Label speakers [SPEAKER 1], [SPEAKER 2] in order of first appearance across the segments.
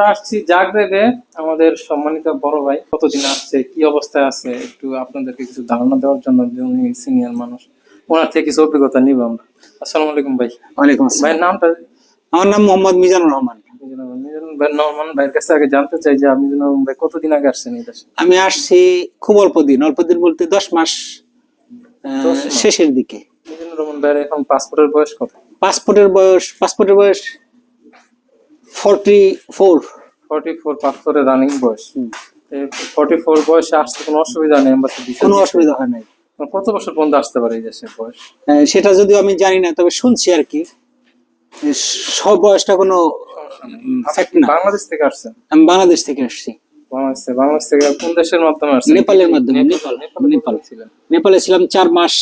[SPEAKER 1] আমরা আসছি জাগরেবে আমাদের সম্মানিত বড় ভাই। কতদিন আসছে? কি অবস্থায় আছে? একটু আপনাদেরকে কিছু ধারণা দেওয়ার জন্য উনি সিনিয়র মানুষ ওনার থেকে কিছু অভিজ্ঞতা নিব আমরা। আসসালামু আলাইকুম ভাই।
[SPEAKER 2] ওয়ালাইকুম আসসালাম।
[SPEAKER 1] নামটা?
[SPEAKER 2] আমার নাম মোহাম্মদ মিজানুর রহমান।
[SPEAKER 1] মিজানুর ভাই নরমান ভাইয়ের কাছে আগে জানতে চাই যে আপনি মিজানুর ভাই কতদিন আগে আসছেন এই দেশে?
[SPEAKER 2] আমি আসছি খুব অল্প দিন। অল্প দিন বলতে দশ মাস আহ,
[SPEAKER 1] দশ মাস।
[SPEAKER 2] শেষের দিকে।
[SPEAKER 1] মিজানুর রহমান ভাইয়ের এখন পাসপোর্টের বয়স কত?
[SPEAKER 2] পাসপোর্টের বয়স পাসপোর্টের বয়স forty four
[SPEAKER 1] forty four running বয়স ফর্টি ফোর বয়সে আসতে কোনো অসুবিধা নেই
[SPEAKER 2] কোনো অসুবিধা হয় নাই।
[SPEAKER 1] কত বছর পর্যন্ত আসতে পারে এই দেশে বয়স?
[SPEAKER 2] সেটা যদিও আমি জানি না তবে শুনছি আর কি। সব বয়সটা কোনো
[SPEAKER 1] বাংলাদেশ থেকে আসছেন?
[SPEAKER 2] আমি বাংলাদেশ থেকে আসছি।
[SPEAKER 1] বাংলাদেশ বাংলাদেশ থেকে কোন দেশের মাধ্যমে আসছেন?
[SPEAKER 2] নেপালের মাধ্যমে। নেপাল
[SPEAKER 1] নেপাল। ছিলেন?
[SPEAKER 2] নেপালে ছিলাম চার মাস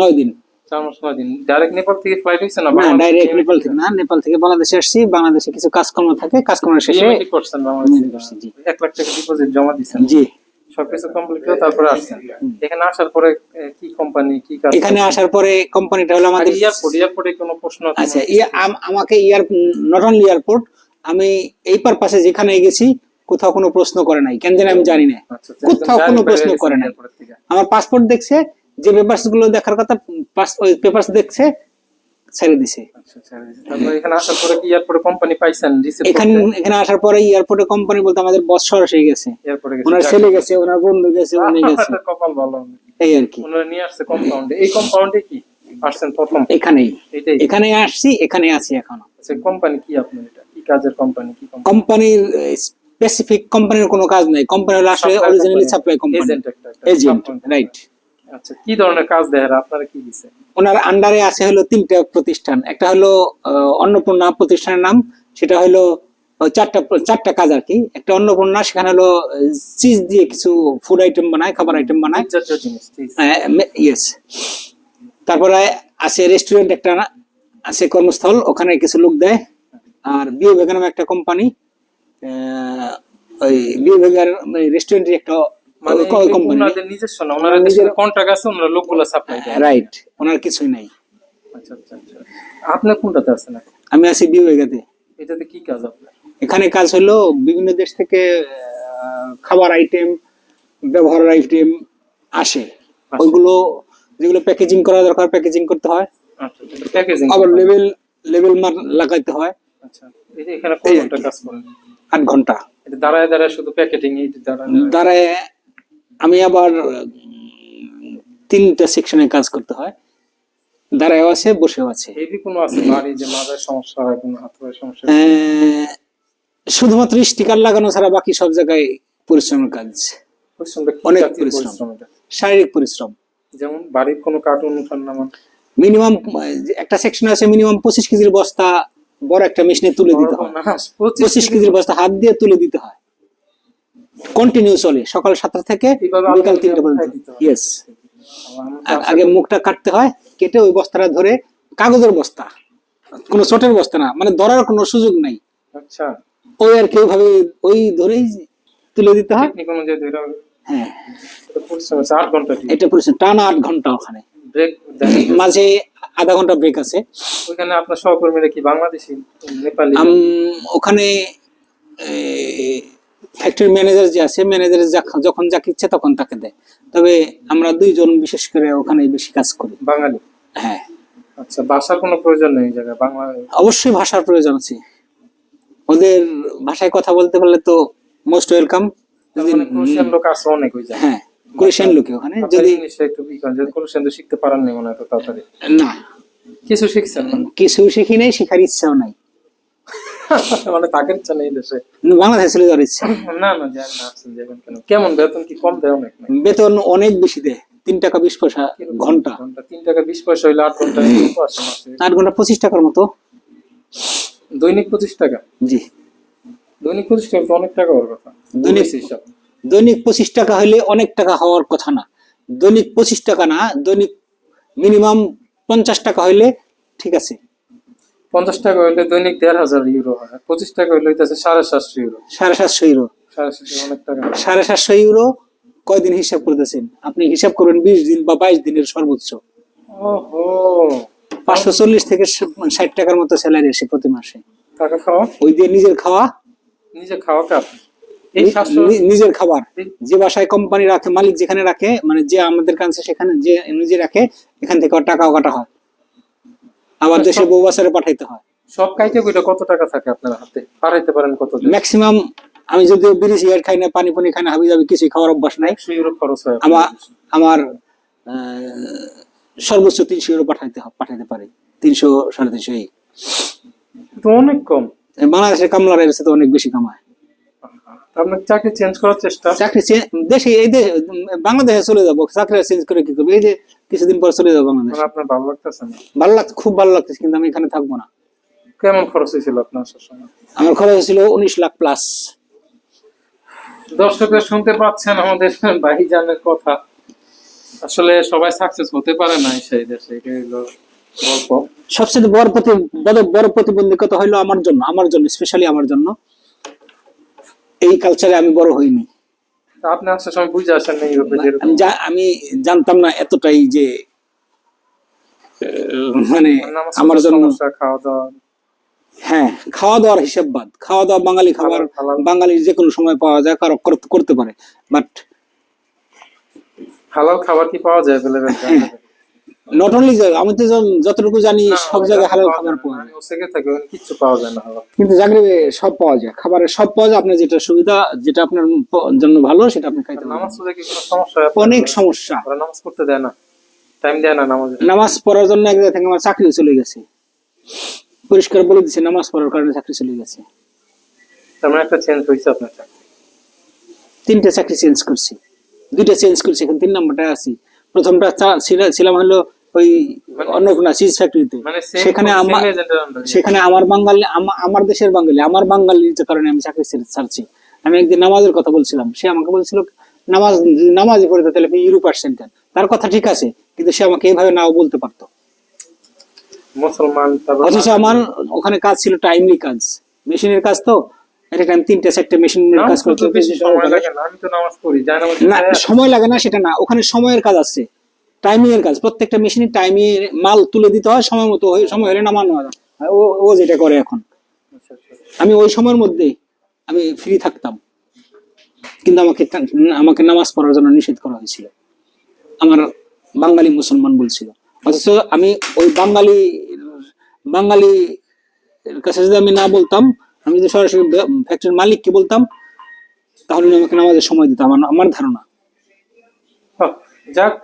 [SPEAKER 2] নয় দিন।
[SPEAKER 1] চার মাস নয় দিন। ডাইরেক্ট নেপাল থেকে ফ্লাইট হয়েছে না?
[SPEAKER 2] না ডাইরেক্ট নেপাল থেকে? না নেপাল থেকে বাংলাদেশে আসছি। বাংলাদেশে কিছু কাজকর্ম থাকে। কাজকর্ম শেষে
[SPEAKER 1] করছেন বাংলাদেশ।
[SPEAKER 2] জি।
[SPEAKER 1] এক লাখ টাকা ডিপোজিট জমা দিচ্ছেন
[SPEAKER 2] জি।
[SPEAKER 1] সবকিছু কমপ্লিট করে তারপরে আসছেন। এখানে আসার পরে কি কোম্পানি কি কাজ?
[SPEAKER 2] এখানে আসার পরে কোম্পানিটা হলো আমাদের
[SPEAKER 1] এয়ারপোর্ট এয়ারপোর্টে কোনো প্রশ্ন আছে?
[SPEAKER 2] আচ্ছা আমাকে এয়ার নট অনলি এয়ারপোর্ট আমি এই পারপাসে যেখানে গেছি কোথাও কোনো প্রশ্ন করে নাই। কেন জানি আমি জানি না।
[SPEAKER 1] আচ্ছা, আচ্ছা,
[SPEAKER 2] কোথাও কোনো প্রশ্ন করে নাই। আমার পাসপোর্ট দেখছে যে পেপারসগুলো দেখার কথা ওই পেপারস দেখছে ছেড়ে দিছে।
[SPEAKER 1] আচ্ছা। এখানে আসার পরে কোম্পানি
[SPEAKER 2] এখানে এখানে আসার পরে এয়ারপোর্টে কোম্পানি বলতে আমাদের বস সরাসরি গেছে। ওনার ছেলে গেছে ওনার বন্ধু গেছে উনি গেছে।
[SPEAKER 1] কপাল ভালো।
[SPEAKER 2] এই আর কি।
[SPEAKER 1] ওনারা নিয়ে আসছে কম্পাউন্ডে এই কম্পাউন্ডে কি আসছেন প্রথম?
[SPEAKER 2] এখানেই। আসছি এখানে আছি এখনও।
[SPEAKER 1] আচ্ছা কোম্পানি কি আপনার এটা? কি কাজের কোম্পানি কি
[SPEAKER 2] কোম্পানির স্পেসিফিক কোম্পানির কোনো কাজ নাই। কোম্পানি হলো আসলে originally supply company agent right
[SPEAKER 1] আচ্ছা কি ধরনের কাজ দেয় আপনারা কি দিছে
[SPEAKER 2] ওনার আন্ডারে আছে হলো তিনটা প্রতিষ্ঠান। একটা হলো অন্নপূর্ণা প্রতিষ্ঠানের নাম সেটা হলো চারটা চারটা কাজ আর কি। একটা অন্নপূর্ণা সেখানে হলো চিজ দিয়ে কিছু ফুড আইটেম বানায় খাবার আইটেম বানায়। ইয়েস তারপরে আছে রেস্টুরেন্ট একটা আছে কর্মস্থল ওখানে কিছু লোক দেয়। আর বিও ভেগানাম একটা কোম্পানি ওই বিও ভেগার রেস্টুরেন্টের একটা
[SPEAKER 1] মানে ওনাদের নিজস্ব না ওনারা নিজের কন্ট্রাক্ট আছে ওনারা লোকগুলো সাপ্লাই দেয়।
[SPEAKER 2] রাইট ওনার কিছুই নাই।
[SPEAKER 1] আচ্ছা আচ্ছা আচ্ছা। আপনি কোনটাতে আছেন
[SPEAKER 2] আমি আছি বিও
[SPEAKER 1] এটাতে কি কাজ আপনার?
[SPEAKER 2] এখানে কাজ হলো বিভিন্ন দেশ থেকে খাবার আইটেম ব্যবহারের আইটেম আসে। ওইগুলো যেগুলো প্যাকেজিং করা দরকার প্যাকেজিং করতে হয়।
[SPEAKER 1] আচ্ছা প্যাকেজিং
[SPEAKER 2] আবার লেভেল লেভেল মার লাগাইতে হয়।
[SPEAKER 1] আচ্ছা এই যে এখানে কত ঘণ্টা কাজ করেন?
[SPEAKER 2] ঘণ্টা।
[SPEAKER 1] এটা দাঁড়ায় দাঁড়ায় শুধু প্যাকেটিং এই দাঁড়ায়।
[SPEAKER 2] দ্বারায় আমি আবার তিনটা সেকশনে কাজ করতে হয়। দাঁড়ায়ও আছে বসেও আছে।
[SPEAKER 1] হেভি কোনো আছে? বাড়ি যে মাথায় সমস্যা হয় কোনো হাতের সমস্যা
[SPEAKER 2] শুধুমাত্র স্টিকার লাগানো ছাড়া বাকি সব জায়গায় পরিশ্রমের কাজ। অনেক পরিশ্রম। শারীরিক পরিশ্রম।
[SPEAKER 1] যেমন বাড়ির কোনো কার্টুন নামান
[SPEAKER 2] মিনিমাম একটা সেকশন আছে মিনিমাম পঁচিশ কেজির বস্তা বড় একটা মেশিনে তুলে দিতে হয়। পঁচিশ কেজির বস্তা হাত দিয়ে তুলে দিতে হয়। কন্টিনিউ চলে। সকাল সাতটা থেকে বিকাল তিনটা পর্যন্ত। ইয়েস আগে মুখটা কাটতে হয় কেটে ওই বস্তাটা ধরে কাগজের বস্তা। কোনো চোটের বস্তা না মানে ধরার কোনো সুযোগ নাই।
[SPEAKER 1] আচ্ছা।
[SPEAKER 2] ওই আর কি ওইভাবে ওই ধরেই তুলে দিতে হয়। হ্যাঁ।
[SPEAKER 1] এটা পরিশ্রম
[SPEAKER 2] টানা আট ঘণ্টা ওখানে। মাঝে আধা ঘণ্টা ব্রেক আছে।
[SPEAKER 1] ওইখানে আপনার সহকর্মীরা কি বাংলাদেশি নেপালি?
[SPEAKER 2] ওখানে ফ্যাক্টরি ম্যানেজার যে আছে ম্যানেজার যখন যাকে ইচ্ছে তখন তাকে দেয়। তবে আমরা দুইজন বিশেষ করে ওখানে বেশি কাজ করি।
[SPEAKER 1] বাঙালি?
[SPEAKER 2] হ্যাঁ।
[SPEAKER 1] আচ্ছা ভাষার কোনো প্রয়োজন নেই জায়গায়? বাংলা
[SPEAKER 2] অবশ্যই ভাষার প্রয়োজন আছে। ওদের ভাষায় কথা বলতে পারলে তো মোস্ট ওয়েলকাম
[SPEAKER 1] তার মানে ক্রোশিয়ান লোক আছে অনেক ওই জায়গায়।
[SPEAKER 2] হ্যাঁ ক্রোয়েশিয়ান লোকে ওখানে। যদি
[SPEAKER 1] একটু ই করেন, যদি ক্রোশিয়ান তো শিখতে পারেন নি মনে হয় তো তাড়াতাড়ি।
[SPEAKER 2] না।
[SPEAKER 1] কিছু শিখছেন?
[SPEAKER 2] কিছু শিখি নাই শেখার ইচ্ছাও নাই।
[SPEAKER 1] মানে থাকার ইচ্ছা নেই দেশে।
[SPEAKER 2] বাংলাদেশে চলে যাওয়ার ইচ্ছা।
[SPEAKER 1] না না যান না যাবেন কেন? কেমন বেতন কি কম দেয় অনেক
[SPEAKER 2] বেতন অনেক বেশি দেয়। তিন টাকা বিশ পয়সা
[SPEAKER 1] ঘণ্টা। তিন টাকা বিশ পয়সা হইলে আট ঘণ্টা?
[SPEAKER 2] আট ঘণ্টা পঁচিশ টাকার মতো।
[SPEAKER 1] দৈনিক পঁচিশ টাকা?
[SPEAKER 2] জি।
[SPEAKER 1] দৈনিক পঁচিশ টাকা অনেক টাকা হওয়ার কথা।
[SPEAKER 2] দৈনিক-
[SPEAKER 1] দৈনিক হিসাব।
[SPEAKER 2] দৈনিক পঁচিশ টাকা হলে অনেক টাকা হওয়ার কথা না। দৈনিক পঁচিশ টাকা না দৈনিক মিনিমাম পঞ্চাশ টাকা হইলে ঠিক আছে।
[SPEAKER 1] পঞ্চাশ টাকা হইলে দৈনিক দেড় হাজার ইউরো হয় পঁচিশ টাকা হইলে হইতেছে সাড়ে সাতশো ইউরো
[SPEAKER 2] সাড়ে সাতশো ইউরো
[SPEAKER 1] সাড়ে সাতশো অনেক টাকা।
[SPEAKER 2] সাড়ে সাতশো ইউরো কয়দিন হিসাব করতেছেন? আপনি হিসাব করবেন বিশ দিন বা বাইশ দিনের সর্বোচ্চ। পাঁচশো চল্লিশ থেকে ষাট টাকার মতো স্যালারি আসে প্রতি মাসে।
[SPEAKER 1] টাকা খাওয়া?
[SPEAKER 2] ওই দিয়ে নিজের খাওয়া?
[SPEAKER 1] নিজে খাওয়া কাপ
[SPEAKER 2] নিজের খাবার। যে বাসায় কোম্পানি রাখে মালিক যেখানে রাখে মানে যে আমাদের কাছে সেখানে যে নিজে রাখে এখান থেকে টাকাও কাটা হয়। আবার দেশে বউ বাসারে পাঠাইতে হয়।
[SPEAKER 1] সব কাইতে কইটা কত টাকা থাকে আপনার হাতে? পাঠাইতে পারেন কত
[SPEAKER 2] ম্যাক্সিমাম আমি যদিও বিড়ি সিগারেট খাই না পানি পানি খাই না হাবি যাবি কিছুই খাওয়ার অভ্যাস নাই।
[SPEAKER 1] খরচ হয়
[SPEAKER 2] আমার আমার সর্বোচ্চ তিনশো ইউরো পাঠাইতে পাঠাইতে পারি। তিনশো সাড়ে তিনশো এই।
[SPEAKER 1] তো অনেক কম।
[SPEAKER 2] বাংলাদেশের কামলার এর সাথে অনেক বেশি কামায়।
[SPEAKER 1] আপনার চাকরি চেঞ্জ করার চেষ্টা?
[SPEAKER 2] চাকরি দেশে এই দেশে বাংলাদেশে চলে যাব চাকরি চেঞ্জ করে কি করব? এই যে কিছুদিন পর চলে যাব বাংলাদেশ।
[SPEAKER 1] মানে আপনার ভালো লাগতেছে না?
[SPEAKER 2] ভালো লাগছে খুব ভালো লাগতেছে কিন্তু আমি এখানে থাকব না।
[SPEAKER 1] কেমন খরচ হয়েছিল আপনার সময়
[SPEAKER 2] আমার খরচ ছিল উনিশ লাখ প্লাস
[SPEAKER 1] দর্শকের শুনতে পাচ্ছেন আমাদের ভাইজানের কথা। আসলে সবাই সাকসেস হতে পারে না সেই দেশে এটাই হলো গল্প।
[SPEAKER 2] সবচেয়ে বড় প্রতি বড় বড় প্রতিবন্ধকতা হলো আমার জন্য আমার জন্য স্পেশালি আমার জন্য। এই কালচারে আমি বড় হইনি।
[SPEAKER 1] আপনি আসার সময় বুঝে আসেন না
[SPEAKER 2] আমি জানতাম না এতটাই যে মানে আমার জন্য
[SPEAKER 1] খাওয়া দাওয়া।
[SPEAKER 2] হ্যাঁ খাওয়া দাওয়ার হিসাব বাদ। খাওয়া দাওয়া বাঙালি খাবার। বাঙালির যে কোনো সময় পাওয়া যায় কারও করতে- পারে। বাট
[SPEAKER 1] হালাল খাবার কি পাওয়া যায়?
[SPEAKER 2] নট অনলি আমি তো যতটুকু জানি সব জায়গায় হালাল খাবার পাওয়া যায়।
[SPEAKER 1] ওসেকে থাকে কিচ্ছু পাওয়া যায় না
[SPEAKER 2] কিন্তু সব পাওয়া যায় খাবারের সব পাওয়া যায় আপনার যেটা সুবিধা যেটা আপনার জন্য ভালো সেটা আপনি খাইতে পারেন
[SPEAKER 1] নামাজ পড়তে কি কোনো সমস্যা?
[SPEAKER 2] অনেক সমস্যা।
[SPEAKER 1] ওরা নামাজ পড়তে দেয় না টাইম দেয় না নামাজ।
[SPEAKER 2] নামাজ পড়ার জন্য এক জায়গা থেকে আমার চাকরিও চলে গেছে। পরিষ্কার বলে দিচ্ছে নামাজ পড়ার কারণে চাকরি চলে গেছে।
[SPEAKER 1] তার মানে একটা চেঞ্জ হয়েছে আপনার চাকরি।
[SPEAKER 2] তিনটা চাকরি চেঞ্জ করছি। দুইটা চেঞ্জ করছি এখন তিন নাম্বারটা আছি। প্রথমটা ছিলাম হলো ওই অন্নপূর্ণা চিজ ফ্যাক্টরিতে সেখানে আমার। সেখানে আমার বাঙালি আমার দেশের বাঙালি আমার বাঙালির কারণে আমি চাকরি ছাড়ছি। আমি একদিন নামাজের কথা বলছিলাম। সে আমাকে বলছিল নামাজ পড়তে তাহলে আপনি তার কথা ঠিক আছে কিন্তু সে আমাকে এইভাবে নাও বলতে পারতো।
[SPEAKER 1] মুসলমান
[SPEAKER 2] অথচ আমার ওখানে কাজ ছিল টাইমলি কাজ। মেশিনের কাজ তো একটা টাইম তিনটে চারটে মেশিনের
[SPEAKER 1] নামাজ
[SPEAKER 2] কাজ করতে
[SPEAKER 1] সময় লাগে না আমি তো নামাজ পড়ি
[SPEAKER 2] না সময় লাগে না সেটা না ওখানে সময়ের কাজ আছে। টাইমিং এর কাজ প্রত্যেকটা মেশিনের টাইমিং মাল তুলে দিতে হয় সময় মতো সময় হলে নামানো হয়। ও ও যেটা করে এখন। আমি ওই সময়ের মধ্যে আমি ফ্রি থাকতাম। কিন্তু আমাকে আমাকে নামাজ পড়ার জন্য নিষেধ করা হয়েছিল। আমার বাঙালি মুসলমান বলছিল। অথচ আমি ওই বাঙালি বাঙালি কাছে যদি আমি না বলতাম আমি যদি সরাসরি ফ্যাক্টরির মালিককে বলতাম তাহলে আমাকে নামাজের সময় দিতাম আমার ধারণা।
[SPEAKER 1] হ্যাঁ, যাক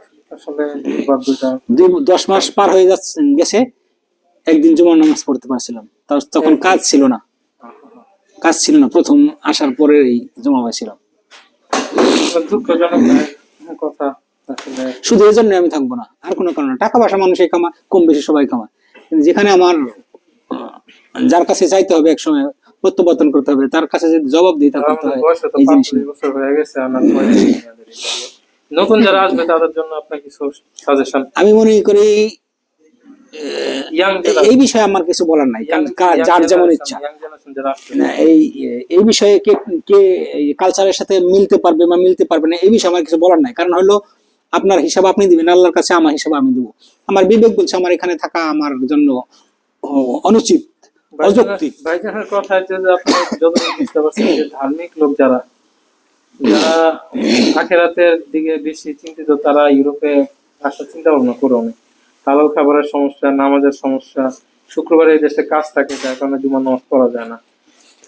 [SPEAKER 2] দুই দশ মাস পার হয়ে যাচ্ছে গেছে একদিন জুমার নামাজ পড়তে পারছিলাম। তার- তখন কাজ ছিল না। কাজ ছিল না প্রথম আসার পরে জমা হয়েছিলাম
[SPEAKER 1] কথা
[SPEAKER 2] শুধু এই জন্য আমি থাকব না আর কোনো কারণে টাকা পয়সা মানুষে কামায় কম বেশি সবাই কিন্তু যেখানে আমার যার কাছে চাইতে হবে একসময় প্রত্যাবর্তন করতে হবে তার কাছে যদি জবাব দিতে করতে হয়। এই জিনিস
[SPEAKER 1] নতুন যারা আসবে তাদের জন্য আপনার কিছু সাজেশন
[SPEAKER 2] আমি মনে করি এই বিষয়ে আমার কিছু বলার নাই কারণ যার যেমন ইচ্ছা। এই এই বিষয়ে কে কে কালচারের সাথে মিলতে পারবে বা মিলতে পারবে না এই বিষয়ে আমার কিছু বলার নাই। কারণ হলো আপনার হিসাব আপনি দিবেন আল্লাহর কাছে আমার হিসাব আমি দেবো। আমার বিবেক বলছে আমার এখানে থাকা আমার জন্য অনুচিত অযৌক্তিক।
[SPEAKER 1] ভাইজানের কথা যে আপনি যতটুকু বুঝতে পারছেন যে ধার্মিক লোক যারা যারা আখেরাতের দিকে বেশি চিন্তিত, তারা ইউরোপে আসার চিন্তা ভাবনা করে অনেক। হালাল খাবারের সমস্যা, নামাজের সমস্যা, শুক্রবারে এই দেশে কাজ থাকে, যার কারণে জুমা নামাজ পড়া যায় না।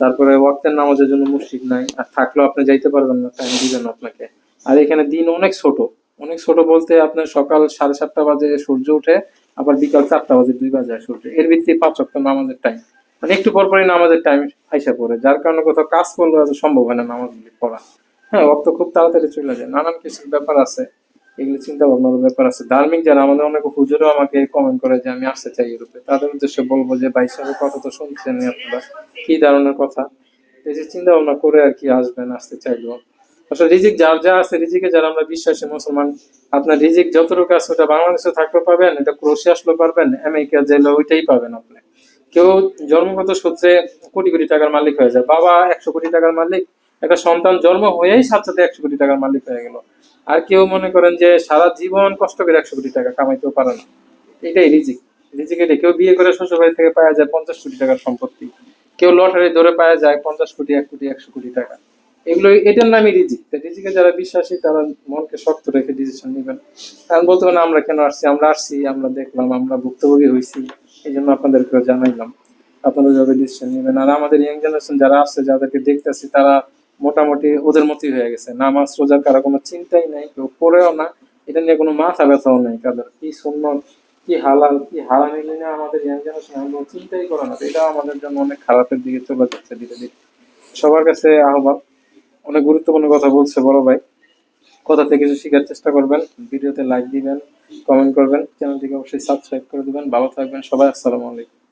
[SPEAKER 1] তারপরে ওয়াক্তের নামাজের জন্য মসজিদ নাই, আর থাকলেও আপনি যাইতে পারবেন না টাইম দিবেন আপনাকে। আর এখানে দিন অনেক ছোট। অনেক ছোট বলতে আপনার সকাল সাড়ে সাতটা বাজে সূর্য উঠে আবার বিকাল চারটা বাজে দুই বাজে সূর্য এর ভিত্তিতে পাঁচ অক্ট নামাজের টাইম মানে একটু পর পরই নামাজের টাইম আইসা পড়ে, যার কারণে কোথাও কাজ করলে সম্ভব হয় না নামাজগুলি পড়া। হ্যাঁ অক্ত খুব তাড়াতাড়ি চলে যায়। নানান কিছু ব্যাপার আছে, এগুলো চিন্তা ভাবনার ব্যাপার আছে। ধার্মিক যারা, আমাদের অনেক হুজুরও আমাকে কমেন্ট করে যে, আমি আসতে চাই ইউরোপে। তাদের উদ্দেশ্যে বলব যে, ভাই সাহেবের কথা তো শুনছেন আপনারা? কি ধরনের কথা? এই যে চিন্তা ভাবনা করে আর কি আসবেন, আসতে চাইলো আসলে রিজিক যার যা আছে, রিজিকে যারা আমরা বিশ্বাসী মুসলমান, আপনার রিজিক যতটুকু আছে, ওটা বাংলাদেশে থাকলেও পাবেন, এটা ক্রোশে আসলেও পারবেন, আমেরিকা জেলে ওইটাই পাবেন আপনি। কেউ জন্মগত সূত্রে কোটি কোটি টাকার মালিক হয়ে যায়। বাবা একশো কোটি টাকার মালিক একটা সন্তান জন্ম হয়েই সাথে সাথে একশো কোটি টাকার মালিক হয়ে গেল। আর কেউ মনে করেন যে সারা জীবন কষ্ট করে একশো কোটি টাকা কামাইতেও পারে না। এটাই রিজিক। রিজিক এটাই। কেউ বিয়ে করে শ্বশুর বাড়ি থেকে পাওয়া যায় পঞ্চাশ কোটি টাকার সম্পত্তি। কেউ কেউ লটারি ধরে পাওয়া যায় পঞ্চাশ কোটি, এক কোটি, একশো কোটি টাকা। এগুলো এটার নামই রিজিক। রিজিকে যারা বিশ্বাসী, তারা মনকে শক্ত রেখে ডিসিশন নেবেন। কারণ বলতে পারেন, আমরা কেন আসছি? আমরা আসছি, আমরা দেখলাম, আমরা ভুক্তভোগী হয়েছি। এই জন্য আপনাদেরকে জানাইলাম। আপনারা যাবে ডিসিশন নেবেন। আর আমাদের ইয়াং জেনারেশন যারা আসছে, যাদেরকে দেখতেছি, তারা মোটামুটি ওদের মতোই হয়ে গেছে। নামাজ রোজার কারও কোনো চিন্তাই নাই, কেউ পড়েও না। এটা নিয়ে কোনো মাথা ব্যথাও নেই তাদের কি সুন্নত, কি হালাল, কি হারাম এগুলো নিয়ে আমাদের চিন্তাই করে না। তো এটা আমাদের জন্য অনেক খারাপের দিকে চলে যাচ্ছে ধীরে ধীরে। সবার কাছে আহ্বান, অনেক গুরুত্বপূর্ণ কথা বলছে বড় ভাই। কথা থেকে কিছু শেখার চেষ্টা করবেন, ভিডিওতে লাইক দিবেন কমেন্ট করবেন চ্যানেলটিকে অবশ্যই সাবস্ক্রাইব করে দিবেন। ভালো থাকবেন সবাই, আসসালামু আলাইকুম।